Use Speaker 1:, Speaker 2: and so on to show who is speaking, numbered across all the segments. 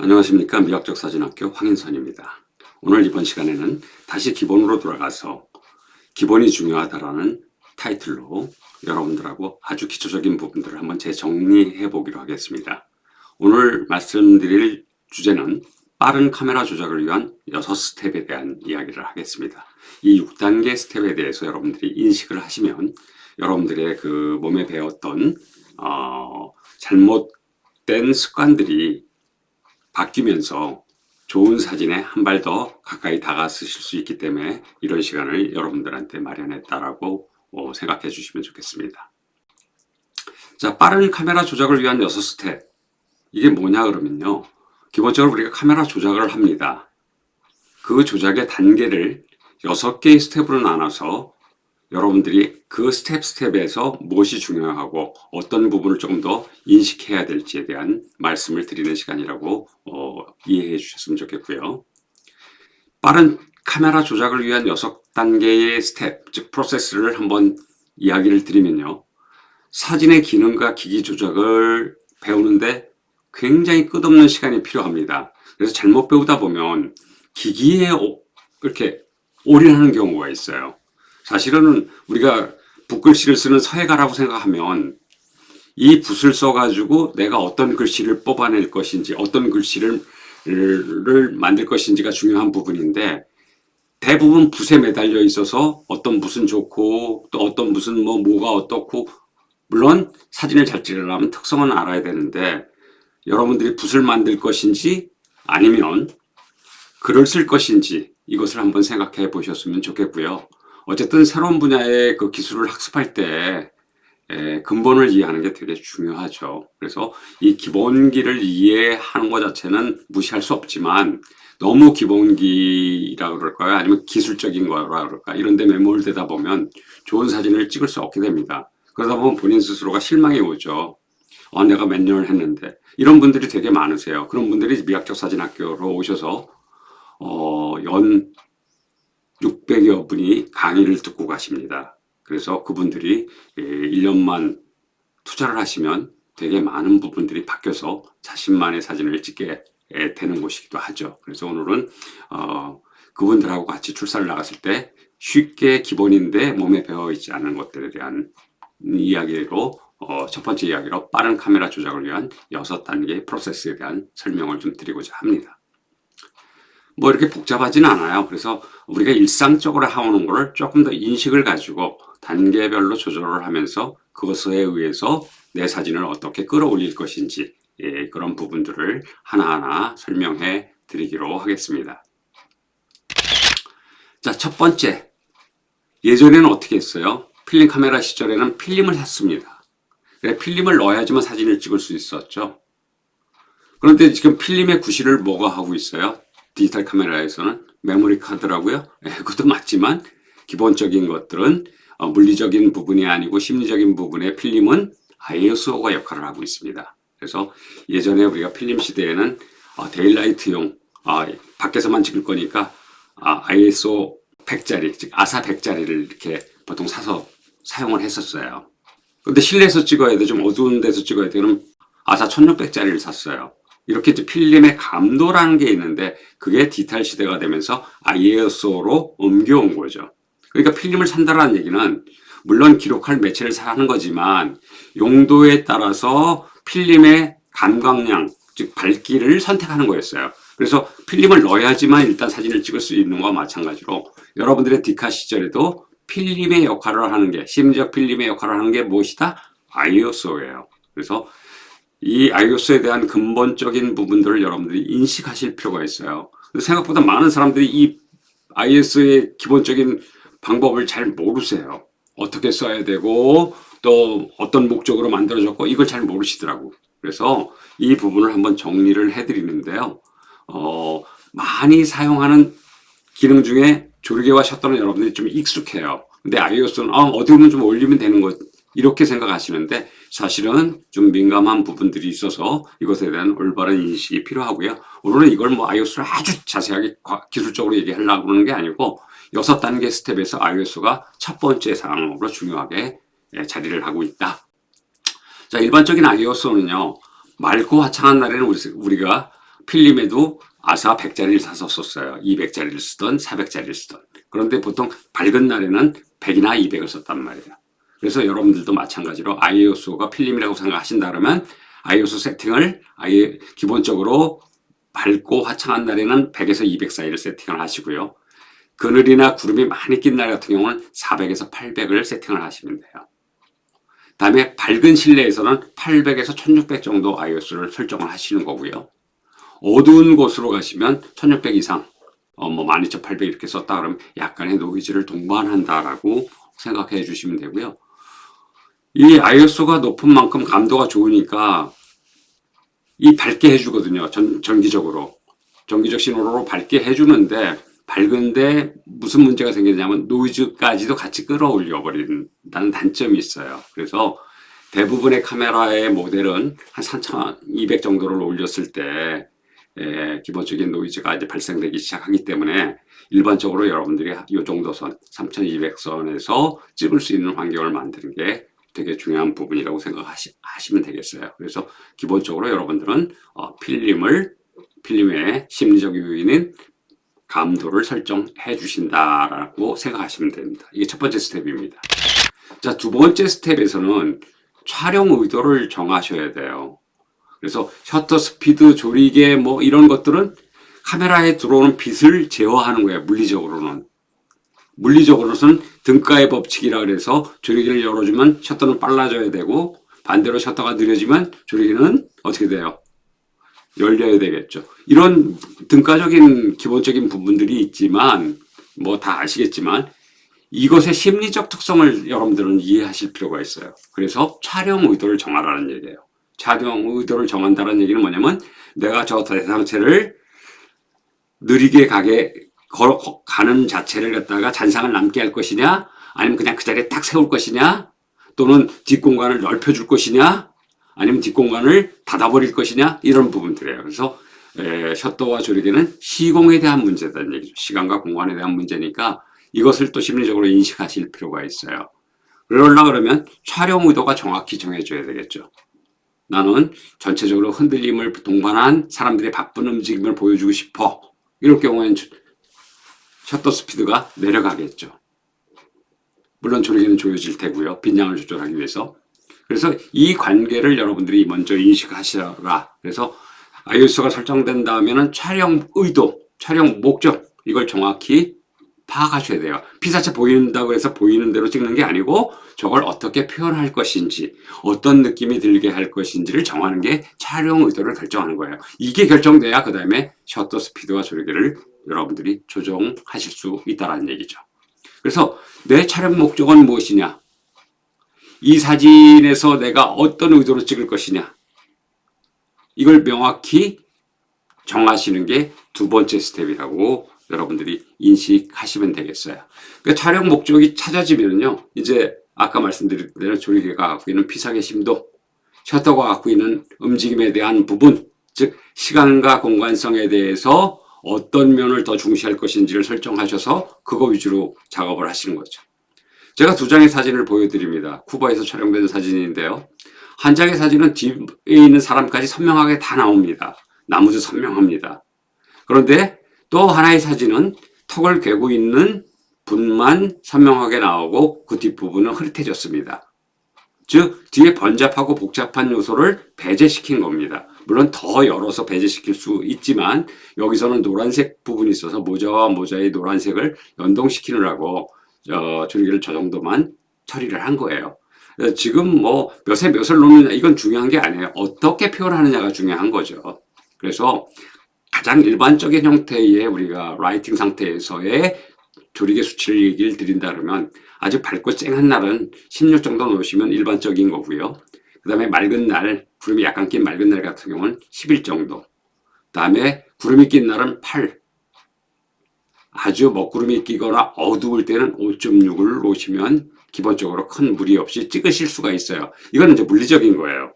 Speaker 1: 안녕하십니까 미학적 사진학교 황인선입니다. 오늘 이번 시간에는 다시 기본으로 돌아가서 기본이 중요하다라는 타이틀로 여러분들하고 아주 기초적인 부분들을 한번 재정리해 보기로 하겠습니다. 오늘 말씀드릴 주제는 빠른 카메라 조작을 위한 6스텝에 대한 이야기를 하겠습니다. 이 6단계 스텝에 대해서 여러분들이 인식을 하시면 여러분들의 그 몸에 배웠던 어, 잘못된 습관들이 바뀌면서 좋은 사진에 한 발 더 가까이 다가서실 수 있기 때문에 이런 시간을 여러분들한테 마련했다라고 어, 생각해 주시면 좋겠습니다. 자, 빠른 카메라 조작을 위한 6스텝. 이게 뭐냐 그러면요. 기본적으로 우리가 카메라 조작을 합니다. 그 조작의 단계를 6개의 스텝으로 나눠서 여러분들이 그 스텝 스텝에서 무엇이 중요하고 어떤 부분을 조금 더 인식해야 될지에 대한 말씀을 드리는 시간이라고 어, 이해해 주셨으면 좋겠고요. 빠른 카메라 조작을 위한 6단계의 스텝, 즉 프로세스를 한번 이야기를 드리면요. 사진의 기능과 기기 조작을 배우는데 굉장히 끝없는 시간이 필요합니다. 그래서 잘못 배우다 보면 기기에 오- 이렇게 올인하는 경우가 있어요. 사실은 우리가 붓글씨를 쓰는 서예가라고 생각하면 이 붓을 써가지고 내가 어떤 글씨를 뽑아낼 것인지 어떤 글씨를 를 만들 것인지가 중요한 부분인데 대부분 붓에 매달려 있어서 어떤 붓은 좋고 또 어떤 붓은 뭐 뭐가 어떻고 물론 사진을 잘 찍으려면 특성은 알아야 되는데 여러분들이 붓을 만들 것인지 아니면 글을 쓸 것인지 이것을 한번 생각해 보셨으면 좋겠고요. 어쨌든 새로운 분야의 그 기술을 학습할 때 에, 근본을 이해하는 게 되게 중요하죠. 그래서 이 기본기를 이해하는 것 자체는 무시할 수 없지만 너무 기본기라 그럴까요? 아니면 기술적인 거라 그럴까? 이런 데 매몰되다 보면 좋은 사진을 찍을 수 없게 됩니다. 그러다 보면 본인 스스로가 실망이 오죠. 어, 내가 몇 년을 했는데. 이런 분들이 되게 많으세요. 그런 분들이 미학적 사진학교로 오셔서 어, 연 600여 분이 강의를 듣고 가십니다. 그래서 그분들이 1년만 투자를 하시면 되게 많은 부분들이 바뀌어서 자신만의 사진을 찍게 에, 되는 곳이기도 하죠. 그래서 오늘은 어, 그분들하고 같이 출사를 나갔을 때 쉽게 기본인데 몸에 배어 있지 않은 것들에 대한 이야기로 어, 첫 번째 이야기로 빠른 카메라 조작을 위한 여섯 단계 프로세스에 대한 설명을 좀 드리고자 합니다. 뭐 이렇게 복잡하진 않아요. 그래서 우리가 일상적으로 해오는 거를 조금 더 인식을 가지고 단계별로 조절을 하면서 그것에 의해서 내 사진을 어떻게 끌어올릴 것인지 예, 그런 부분들을 하나하나 설명해 드리기로 하겠습니다. 자, 첫 번째. 예전에는 어떻게 했어요? 필름 카메라 시절에는 필름을 샀습니다. 그래, 필름을 넣어야지만 사진을 찍을 수 있었죠. 그런데 지금 필름의 구실을 뭐가 하고 있어요? 디지털 카메라에서는 메모리 카드라고요. 예, 그것도 맞지만 기본적인 것들은 어, 물리적인 부분이 아니고 심리적인 부분의 필름은 ISO가 역할을 하고 있습니다. 그래서 예전에 우리가 필름 시대에는 어, 데일라이트용 아, 밖에서만 찍을 거니까 아, ISO 100짜리, 즉 아사 100짜리를 이렇게 보통 사서 사용을 했었어요. 근데 실내에서 찍어야 돼, 좀 어두운 데서 찍어야 돼. 그럼 아사 1600짜리를 샀어요. 이렇게 이제 필름의 감도라는 게 있는데 그게 디지털 시대가 되면서 ISO로 옮겨온 거죠. 그러니까 필름을 산다라는 얘기는 물론 기록할 매체를 사는 거지만 용도에 따라서 필름의 감광량, 즉 밝기를 선택하는 거였어요. 그래서 필름을 넣어야지만 일단 사진을 찍을 수 있는 거와 마찬가지로 여러분들의 디카 시절에도 필름의 역할을 하는 게 심지어 필름의 역할을 하는 게 무엇이다? ISO예요. 그래서 이 iOS에 대한 근본적인 부분들을 여러분들이 인식하실 필요가 있어요. 생각보다 많은 사람들이 이 iOS의 기본적인 방법을 잘 모르세요. 어떻게 써야 되고 또 어떤 목적으로 만들어졌고 이걸 잘 모르시더라고. 그래서 이 부분을 한번 정리를 해드리는데요. 어, 많이 사용하는 기능 중에 조리개와 셔터는 여러분들이 좀 익숙해요. 근데 iOS는 어, 어디 보면 좀 올리면 되는 것 이렇게 생각하시는데 사실은 좀 민감한 부분들이 있어서 이것에 대한 올바른 인식이 필요하고요. 오늘은 이걸 뭐 iOS를 아주 자세하게 과- 기술적으로 얘기하려고 하는 게 아니고 여섯 단계 스텝에서 iOS가 첫 번째 상황으로 중요하게 예, 자리를 하고 있다. 자, 일반적인 iOS는요, 맑고 화창한 날에는 우리- 우리가 필름에도 아사 100짜리를 사서 썼어요. 200짜리를 쓰던 400짜리를 쓰던. 그런데 보통 밝은 날에는 100이나 200을 썼단 말이에요. 그래서 여러분들도 마찬가지로 ISO가 필름이라고 생각하신다 그러면 ISO 세팅을 아예 기본적으로 밝고 화창한 날에는 100에서 200 사이를 세팅을 하시고요. 그늘이나 구름이 많이 낀 날 같은 경우는 400에서 800을 세팅을 하시면 돼요. 다음에 밝은 실내에서는 800에서 1600 정도 ISO를 설정을 하시는 거고요. 어두운 곳으로 가시면 1600 이상, 어, 뭐 12800 이렇게 썼다 그러면 약간의 노이즈를 동반한다라고 생각해 주시면 되고요. 이 ISO가 높은 만큼 감도가 좋으니까 이 밝게 해주거든요. 전, 전기적으로. 전기적 신호로 밝게 해주는데 밝은데 무슨 문제가 생기냐면 노이즈까지도 같이 끌어올려 버린다는 단점이 있어요. 그래서 대부분의 카메라의 모델은 한 3200 정도를 올렸을 때 에, 기본적인 노이즈가 이제 발생되기 시작하기 때문에 일반적으로 여러분들이 이 정도 선 3200선에서 찍을 수 있는 환경을 만드는 게 되게 중요한 부분이라고 생각하시면 되겠어요. 그래서 기본적으로 여러분들은 어, 필름을 필름의 심리적 요인인 감도를 설정해 주신다라고 생각하시면 됩니다. 이게 첫 번째 스텝입니다. 자, 두 번째 스텝에서는 촬영 의도를 정하셔야 돼요. 그래서 셔터 스피드, 조리개 뭐 이런 것들은 카메라에 들어오는 빛을 제어하는 거예요. 물리적으로는. 물리적으로는 등가의 법칙이라 그래서 조리개를 열어주면 셔터는 빨라져야 되고 반대로 셔터가 느려지면 조리개는 어떻게 돼요? 열려야 되겠죠. 이런 등가적인 기본적인 부분들이 있지만 뭐 다 아시겠지만 이것의 심리적 특성을 여러분들은 이해하실 필요가 있어요. 그래서 촬영 의도를 정하라는 얘기예요. 촬영 의도를 정한다는 얘기는 뭐냐면 내가 저 대상체를 느리게 가게 걸어 가는 자체를 갖다가 잔상을 남게 할 것이냐 아니면 그냥 그 자리에 딱 세울 것이냐 또는 뒷공간을 넓혀줄 것이냐 아니면 뒷공간을 닫아버릴 것이냐 이런 부분들이에요. 그래서 에, 셔터와 조리개는 시공에 대한 문제다는 얘기죠. 시간과 공간에 대한 문제니까 이것을 또 심리적으로 인식하실 필요가 있어요. 그러려 그러면 촬영 의도가 정확히 정해져야 되겠죠. 나는 전체적으로 흔들림을 동반한 사람들의 바쁜 움직임을 보여주고 싶어. 이럴 경우에는 셔터 스피드가 내려가겠죠. 물론 조리개는 조여질 테고요. 빈량을 조절하기 위해서. 그래서 이 관계를 여러분들이 먼저 인식하시라. 그래서 ISO가 설정된 다음에는 촬영 의도, 촬영 목적 이걸 정확히 파악하셔야 돼요. 피사체 보인다고 해서 보이는 대로 찍는 게 아니고 저걸 어떻게 표현할 것인지, 어떤 느낌이 들게 할 것인지를 정하는 게 촬영 의도를 결정하는 거예요. 이게 결정돼야 그 다음에 셔터 스피드와 조리개를 여러분들이 조정하실 수 있다는 얘기죠. 그래서 내 촬영 목적은 무엇이냐? 이 사진에서 내가 어떤 의도로 찍을 것이냐? 이걸 명확히 정하시는 게 두 번째 스텝이라고 여러분들이 인식하시면 되겠어요. 그 촬영 목적이 찾아지면요, 이제 아까 말씀드린 대로 조리개가 갖고 있는 피상의 심도, 셔터가 갖고 있는 움직임에 대한 부분, 즉 시간과 공간성에 대해서 어떤 면을 더 중시할 것인지를 설정하셔서 그거 위주로 작업을 하시는 거죠. 제가 두 장의 사진을 보여드립니다. 쿠바에서 촬영된 사진인데요. 한 장의 사진은 뒤에 있는 사람까지 선명하게 다 나옵니다. 나무도 선명합니다. 그런데 또 하나의 사진은 턱을 괴고 있는 분만 선명하게 나오고 그 뒷부분은 흐릿해졌습니다. 즉 뒤에 번잡하고 복잡한 요소를 배제시킨 겁니다. 물론 더 열어서 배제시킬 수 있지만 여기서는 노란색 부분이 있어서 모자와 모자의 노란색을 연동시키느라고 어, 조리개를 저 정도만 처리를 한 거예요. 지금 뭐 몇에 몇을 놓느냐 이건 중요한 게 아니에요. 어떻게 표현하느냐가 중요한 거죠. 그래서 가장 일반적인 형태의 우리가 라이팅 상태에서의 조리개 수치를 얘기를 드린다 그러면 아주 밝고 쨍한 날은 16 정도 놓으시면 일반적인 거고요. 그 다음에 맑은 날, 구름이 약간 낀 맑은 날 같은 경우는 11 정도. 그 다음에 구름이 낀 날은 8. 아주 먹구름이 끼거나 어두울 때는 5.6을 놓으시면 기본적으로 큰 무리 없이 찍으실 수가 있어요. 이거는 이제 물리적인 거예요.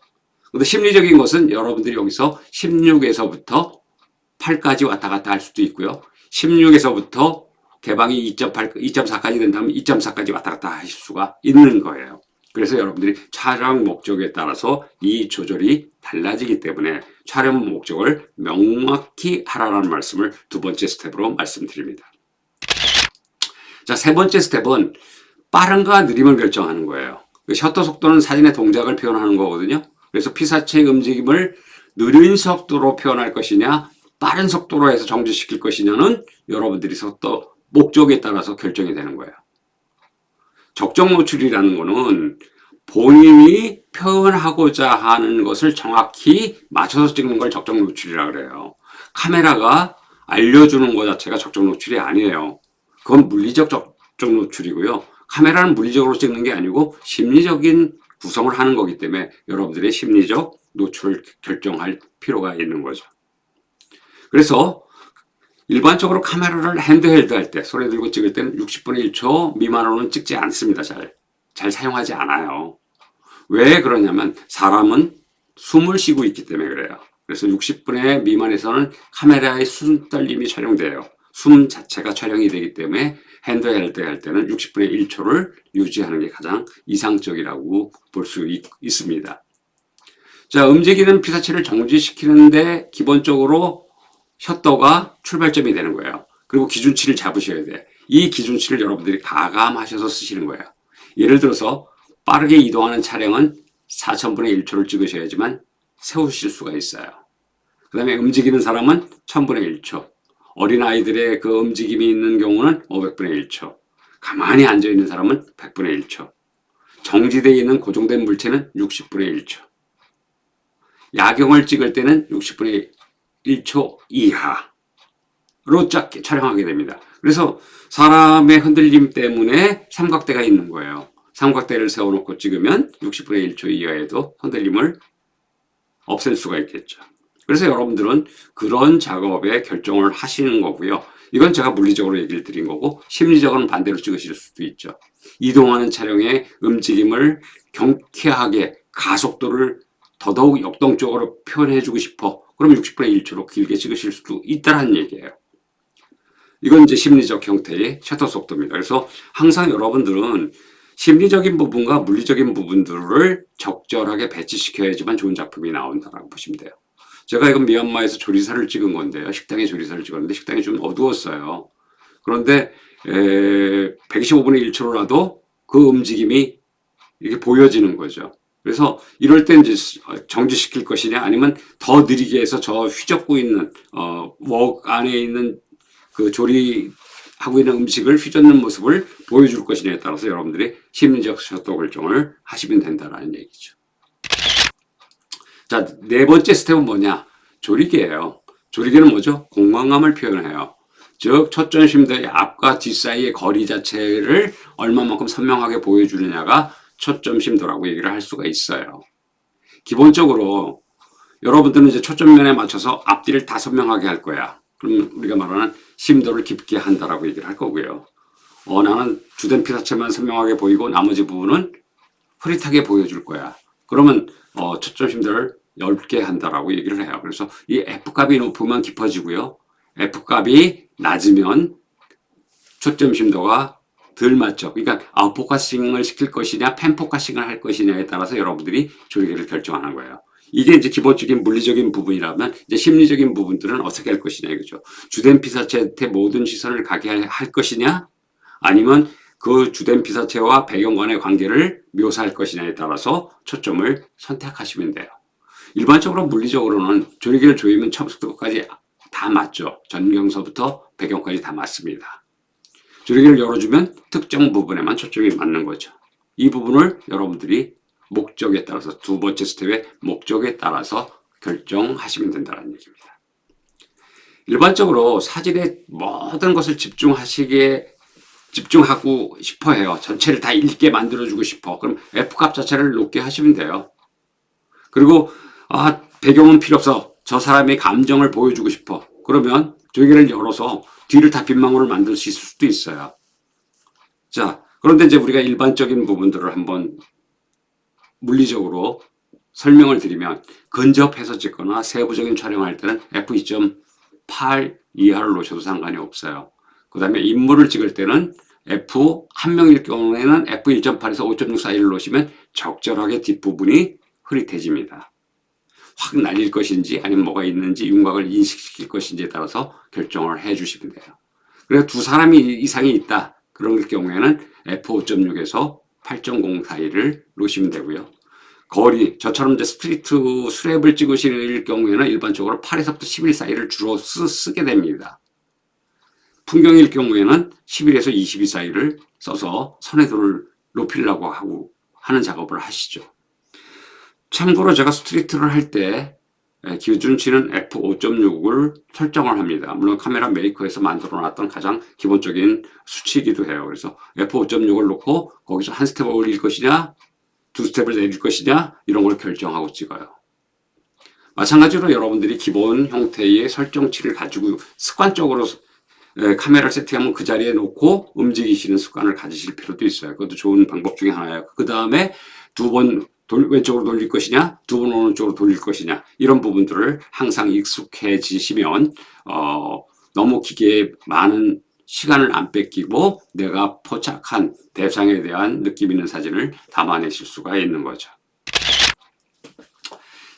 Speaker 1: 근데 심리적인 것은 여러분들이 여기서 16에서부터 8까지 왔다 갔다 할 수도 있고요. 16에서부터 개방이 2.8, 2.4까지 된다면 2.4까지 왔다 갔다 하실 수가 있는 거예요. 그래서 여러분들이 촬영 목적에 따라서 이 조절이 달라지기 때문에 촬영 목적을 명확히 하라는 말씀을 두 번째 스텝으로 말씀드립니다. 자, 세 번째 스텝은 빠른가 느림을 결정하는 거예요. 그 셔터 속도는 사진의 동작을 표현하는 거거든요. 그래서 피사체의 움직임을 느린 속도로 표현할 것이냐, 빠른 속도로 해서 정지시킬 것이냐는 여러분들이 또 목적에 따라서 결정이 되는 거예요. 적정 노출이라는 거는 본인이 표현하고자 하는 것을 정확히 맞춰서 찍는 걸 적정 노출이라 그래요. 카메라가 알려주는 것 자체가 적정 노출이 아니에요. 그건 물리적 적정 노출이고요. 카메라는 물리적으로 찍는 게 아니고 심리적인 구성을 하는 거기 때문에 여러분들의 심리적 노출을 결정할 필요가 있는 거죠. 그래서 일반적으로 카메라를 핸드헬드 할 때, 손에 들고 찍을 때는 60분의 1초 미만으로는 찍지 않습니다. 잘. 잘 사용하지 않아요. 왜 그러냐면 사람은 숨을 쉬고 있기 때문에 그래요. 그래서 60분의 미만에서는 카메라의 숨 떨림이 촬영돼요. 숨 자체가 촬영이 되기 때문에 핸드헬드 할 때는 60분의 1초를 유지하는 게 가장 이상적이라고 볼 수 있습니다. 자, 움직이는 피사체를 정지시키는데 기본적으로 셔터가 출발점이 되는 거예요. 그리고 기준치를 잡으셔야 돼. 이 기준치를 여러분들이 가감하셔서 쓰시는 거예요. 예를 들어서 빠르게 이동하는 차량은 4천분의 1초를 찍으셔야지만 세우실 수가 있어요. 그 다음에 움직이는 사람은 1000분의 1초. 어린아이들의 그 움직임이 있는 경우는 500분의 1초. 가만히 앉아있는 사람은 100분의 1초. 정지되어 있는 고정된 물체는 60분의 1초. 야경을 찍을 때는 60분의 1초 이하로 짧게 촬영하게 됩니다. 그래서 사람의 흔들림 때문에 삼각대가 있는 거예요. 삼각대를 세워놓고 찍으면 60분의 1초 이하에도 흔들림을 없앨 수가 있겠죠. 그래서 여러분들은 그런 작업에 결정을 하시는 거고요. 이건 제가 물리적으로 얘기를 드린 거고 심리적으로는 반대로 찍으실 수도 있죠. 이동하는 차량의 움직임을 경쾌하게 가속도를 더더욱 역동적으로 표현해주고 싶어. 그럼 60분의 1초로 길게 찍으실 수도 있다는 얘기예요. 이건 이제 심리적 형태의 셔터 속도입니다. 그래서 항상 여러분들은 심리적인 부분과 물리적인 부분들을 적절하게 배치시켜야지만 좋은 작품이 나온다라고 보시면 돼요. 제가 이건 미얀마에서 조리사를 찍은 건데요. 식당에 조리사를 찍었는데 식당이 좀 어두웠어요. 그런데 에, 125분의 1초로라도 그 움직임이 이렇게 보여지는 거죠. 그래서 이럴 때 이제 정지시킬 것이냐 아니면 더 느리게 해서 저 휘젓고 있는 어, 웍 안에 있는 그 조리하고 있는 음식을 휘젓는 모습을 보여줄 것이냐에 따라서 여러분들이 심리적 셔터 결정을 하시면 된다라는 얘기죠. 자, 네 번째 스텝은 뭐냐? 조리개예요. 조리개는 뭐죠? 공간감을 표현해요. 즉, 초점심들의 앞과 뒷 사이의 거리 자체를 얼마만큼 선명하게 보여주느냐가 초점 심도라고 얘기를 할 수가 있어요. 기본적으로 여러분들은 이제 초점면에 맞춰서 앞뒤를 다 선명하게 할 거야. 그럼 우리가 말하는 심도를 깊게 한다라고 얘기를 할 거고요. 어, 나는 주된 피사체만 선명하게 보이고 나머지 부분은 흐릿하게 보여줄 거야. 그러면 어, 초점 심도를 넓게 한다라고 얘기를 해요. 그래서 이 F값이 높으면 깊어지고요. F값이 낮으면 초점 심도가 덜 맞죠. 그러니까 아웃포커싱을 시킬 것이냐, 펜포커싱을 할 것이냐에 따라서 여러분들이 조리개를 결정하는 거예요. 이게 이제 기본적인 물리적인 부분이라면 이제 심리적인 부분들은 어떻게 할 것이냐 이거죠. 주된 피사체한테 모든 시선을 가게 할 것이냐, 아니면 그 주된 피사체와 배경관의 관계를 묘사할 것이냐에 따라서 초점을 선택하시면 돼요. 일반적으로 물리적으로는 조리개를 조이면 처음부터 끝까지 다 맞죠. 전경서부터 배경까지 다 맞습니다. 조리개를 열어주면 특정 부분에만 초점이 맞는 거죠. 이 부분을 여러분들이 목적에 따라서 두 번째 스텝의 목적에 따라서 결정하시면 된다는 얘기입니다. 일반적으로 사진에 모든 것을 집중하시기에 집중하고 싶어 해요. 전체를 다 읽게 만들어주고 싶어. 그럼 F값 자체를 높게 하시면 돼요. 그리고 아 배경은 필요 없어. 저 사람의 감정을 보여주고 싶어. 그러면 조개를 열어서 뒤를 다 빈망으로 만드실 수도 있어요. 자, 그런데 이제 우리가 일반적인 부분들을 한번 물리적으로 설명을 드리면 근접해서 찍거나 세부적인 촬영할 때는 f2.8 이하를 놓으셔도 상관이 없어요. 그 다음에 인물을 찍을 때는 f 한 명일 경우에는 f1.8에서 5.6 사이를 놓으시면 적절하게 뒷부분이 흐릿해집니다. 확 날릴 것인지 아니면 뭐가 있는지 윤곽을 인식시킬 것인지에 따라서 결정을 해 주시면 돼요. 그래서 두 사람이 이상이 있다. 그런 경우에는 f5.6에서 8.0 사이를 놓으시면 되고요. 거리, 저처럼 이제 스트리트 수랩을 찍으실 경우에는 일반적으로 8에서부터 11 사이를 주로 쓰, 쓰게 됩니다. 풍경일 경우에는 11에서 22 사이를 써서 선회도를 높이려고 하고 하는 작업을 하시죠. 참고로 제가 스트리트를 할 때 기준치는 f5.6을 설정을 합니다. 물론 카메라 메이커에서 만들어 놨던 가장 기본적인 수치이기도 해요. 그래서 f5.6을 놓고 거기서 한 스텝 올릴 것이냐, 두 스텝을 내릴 것이냐, 이런 걸 결정하고 찍어요. 마찬가지로 여러분들이 기본 형태의 설정치를 가지고 습관적으로 에, 카메라를 세팅하면 그 자리에 놓고 움직이시는 습관을 가지실 필요도 있어요. 그것도 좋은 방법 중에 하나예요. 그 다음에 두 번 왼쪽으로 돌릴 것이냐, 두 번 오른쪽으로 돌릴 것이냐, 이런 부분들을 항상 익숙해지시면, 어, 너무 기계에 많은 시간을 안 뺏기고 내가 포착한 대상에 대한 느낌 있는 사진을 담아내실 수가 있는 거죠.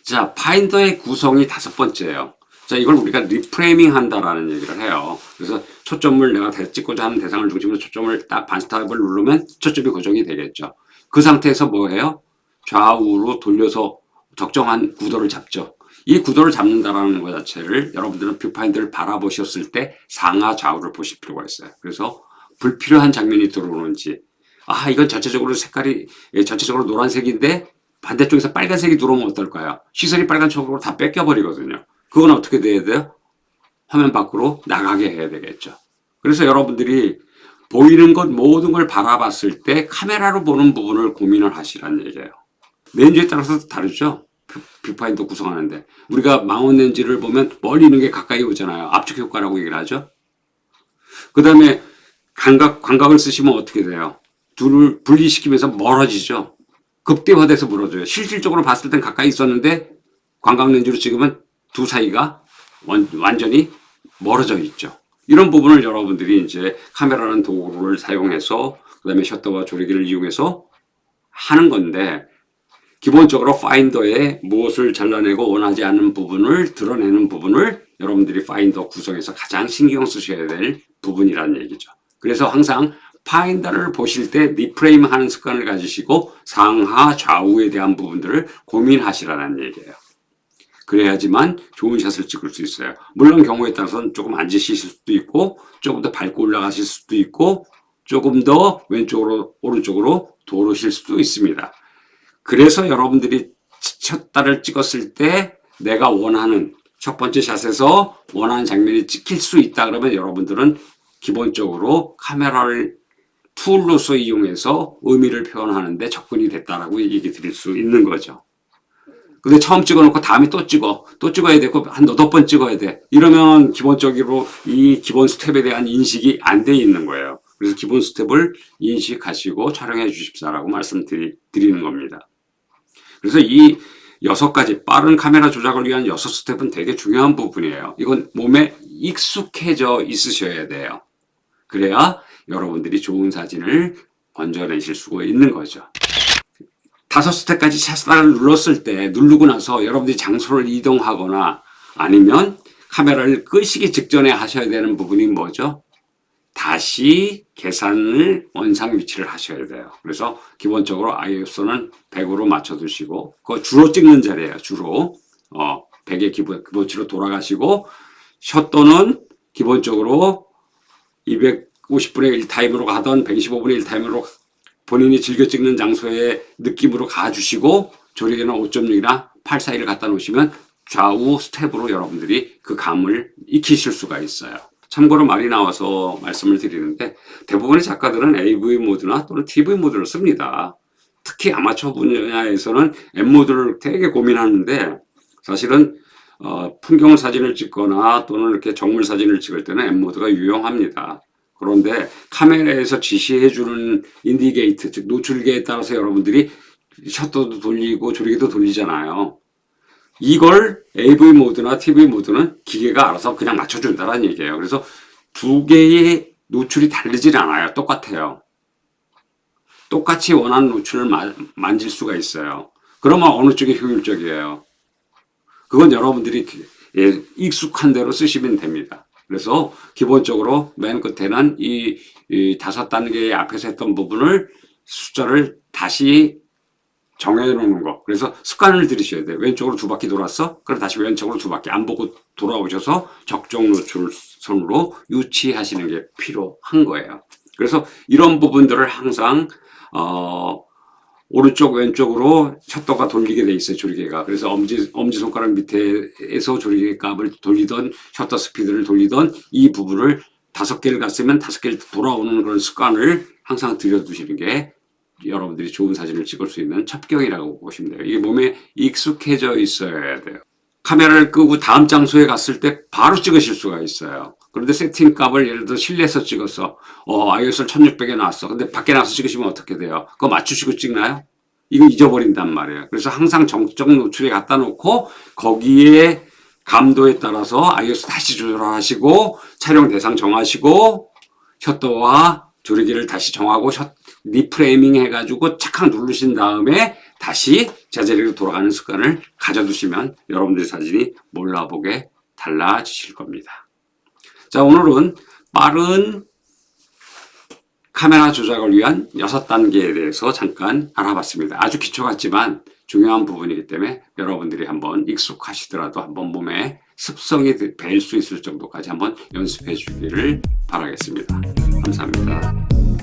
Speaker 1: 자, 파인더의 구성이 다섯 번째예요. 자, 이걸 우리가 리프레이밍 한다라는 얘기를 해요. 그래서 초점을 내가 대- 찍고자 하는 대상을 중심으로 초점을 딱 반스탑을 누르면 초점이 고정이 되겠죠. 그 상태에서 뭐 해요? 좌우로 돌려서 적정한 구도를 잡죠. 이 구도를 잡는다라는 것 자체를 여러분들은 뷰파인더를 바라보셨을 때 상하 좌우를 보실 필요가 있어요. 그래서 불필요한 장면이 들어오는지, 아, 이건 전체적으로 색깔이, 예, 전체적으로 노란색인데 반대쪽에서 빨간색이 들어오면 어떨까요? 시선이 빨간색으로 다 뺏겨버리거든요. 그건 어떻게 돼야 돼요? 화면 밖으로 나가게 해야 되겠죠. 그래서 여러분들이 보이는 것 모든 걸 바라봤을 때 카메라로 보는 부분을 고민을 하시라는 얘기예요. 렌즈에 따라서 다르죠? 뷰- 뷰파인더 구성하는데. 우리가 망원 렌즈를 보면 멀리 있는 게 가까이 오잖아요. 압축 효과라고 얘기를 하죠. 그 다음에 감각, 광각을 쓰시면 어떻게 돼요? 둘을 분리시키면서 멀어지죠. 극대화돼서 멀어져요. 실질적으로 봤을 땐 가까이 있었는데 광각 렌즈로 찍으면 두 사이가 완, 완전히 멀어져 있죠. 이런 부분을 여러분들이 이제 카메라라는 도구를 사용해서 그다음에 셔터와 조리기를 이용해서 하는 건데 기본적으로 파인더에 무엇을 잘라내고 원하지 않는 부분을 드러내는 부분을 여러분들이 파인더 구성에서 가장 신경 쓰셔야 될 부분이라는 얘기죠. 그래서 항상 파인더를 보실 때 리프레임 하는 습관을 가지시고 상하 좌우에 대한 부분들을 고민하시라는 얘기예요. 그래야지만 좋은 샷을 찍을 수 있어요. 물론 경우에 따라서는 조금 앉으실 수도 있고, 조금 더 밟고 올라가실 수도 있고, 조금 더 왼쪽으로, 오른쪽으로 도르실 수도 있습니다. 그래서 여러분들이 첫 달을 찍었을 때 내가 원하는 첫 번째 샷에서 원하는 장면이 찍힐 수 있다 그러면 여러분들은 기본적으로 카메라를 툴로서 이용해서 의미를 표현하는데 접근이 됐다라고 얘기 드릴 수 있는 거죠. 근데 처음 찍어놓고 다음에 또 찍어. 또 찍어야 되고 한 너덟 번 찍어야 돼. 이러면 기본적으로 이 기본 스텝에 대한 인식이 안 돼 있는 거예요. 그래서 기본 스텝을 인식하시고 촬영해 주십사라고 말씀드리는 겁니다. 그래서 이 여섯 가지 빠른 카메라 조작을 위한 여섯 스텝은 되게 중요한 부분이에요. 이건 몸에 익숙해져 있으셔야 돼요. 그래야 여러분들이 좋은 사진을 건져내실 수가 있는 거죠. 다섯 스텝까지 샷을 눌렀을 때 누르고 나서 여러분들이 장소를 이동하거나 아니면 카메라를 끄시기 직전에 하셔야 되는 부분이 뭐죠? 다시 계산을 원상 위치를 하셔야 돼요. 그래서 기본적으로 ISO는 100으로 맞춰두시고 그 주로 찍는 자리예요. 주로 어 100의 기본 기본치로 돌아가시고 셔터는 기본적으로 250분의 1 타임으로 가던 125분의 1 타임으로 본인이 즐겨 찍는 장소의 느낌으로 가주시고 조리개는 5.6이나 8 사이를 갖다 놓으시면 좌우 스텝으로 여러분들이 그 감을 익히실 수가 있어요. 참고로 말이 나와서 말씀을 드리는데 대부분의 작가들은 AV 모드나 또는 TV 모드를 씁니다. 특히 아마추어 분야에서는 M 모드를 되게 고민하는데 사실은 어, 풍경 사진을 찍거나 또는 이렇게 정물 사진을 찍을 때는 M 모드가 유용합니다. 그런데 카메라에서 지시해 주는 인디게이트, 즉 노출계에 따라서 여러분들이 셔터도 돌리고 조리기도 돌리잖아요. 이걸 AV 모드나 TV 모드는 기계가 알아서 그냥 맞춰준다는 얘기예요. 그래서 두 개의 노출이 다르질 않아요. 똑같아요. 똑같이 원하는 노출을 마- 만질 수가 있어요. 그러면 어느 쪽이 효율적이에요? 그건 여러분들이 예, 익숙한 대로 쓰시면 됩니다. 그래서 기본적으로 맨 끝에는 이, 이 다섯 단계 앞에서 했던 부분을 숫자를 다시 정해놓는 거. 그래서 습관을 들이셔야 돼요. 왼쪽으로 두 바퀴 돌았어? 그럼 다시 왼쪽으로 두 바퀴 안 보고 돌아오셔서 적정 노출선으로 유치하시는 게 필요한 거예요. 그래서 이런 부분들을 항상 어, 오른쪽 왼쪽으로 셔터가 돌리게 돼 있어요 조리개가 그래서 엄지 엄지 손가락 밑에에서 조리개 값을 돌리던 셔터 스피드를 돌리던 이 부분을 다섯 개를 갔으면 다섯 개를 돌아오는 그런 습관을 항상 들여두시는 게 여러분들이 좋은 사진을 찍을 수 있는 첩경이라고 보시면 돼요. 이게 몸에 익숙해져 있어야 돼요. 카메라를 끄고 다음 장소에 갔을 때 바로 찍으실 수가 있어요. 그런데 세팅 값을 예를 들어 실내에서 찍었어. 어, iOS를 1600에 나왔어. 근데 밖에 나서 찍으시면 어떻게 돼요? 그거 맞추시고 찍나요? 이거 잊어버린단 말이에요. 그래서 항상 정적 노출에 갖다 놓고 거기에 감도에 따라서 iOS 다시 조절하시고 촬영 대상 정하시고 셔터와 조리개를 다시 정하고 셔, 리프레이밍 해가지고 착각 누르신 다음에 다시 제자리로 돌아가는 습관을 가져두시면 여러분들 사진이 몰라보게 달라지실 겁니다. 자, 오늘은 빠른 카메라 조작을 위한 여섯 단계에 대해서 잠깐 알아봤습니다. 아주 기초 같지만 중요한 부분이기 때문에 여러분들이 한번 익숙하시더라도 한번 몸에 습성이 배수 있을 정도까지 한번 연습해 주기를 바라겠습니다. 감사합니다.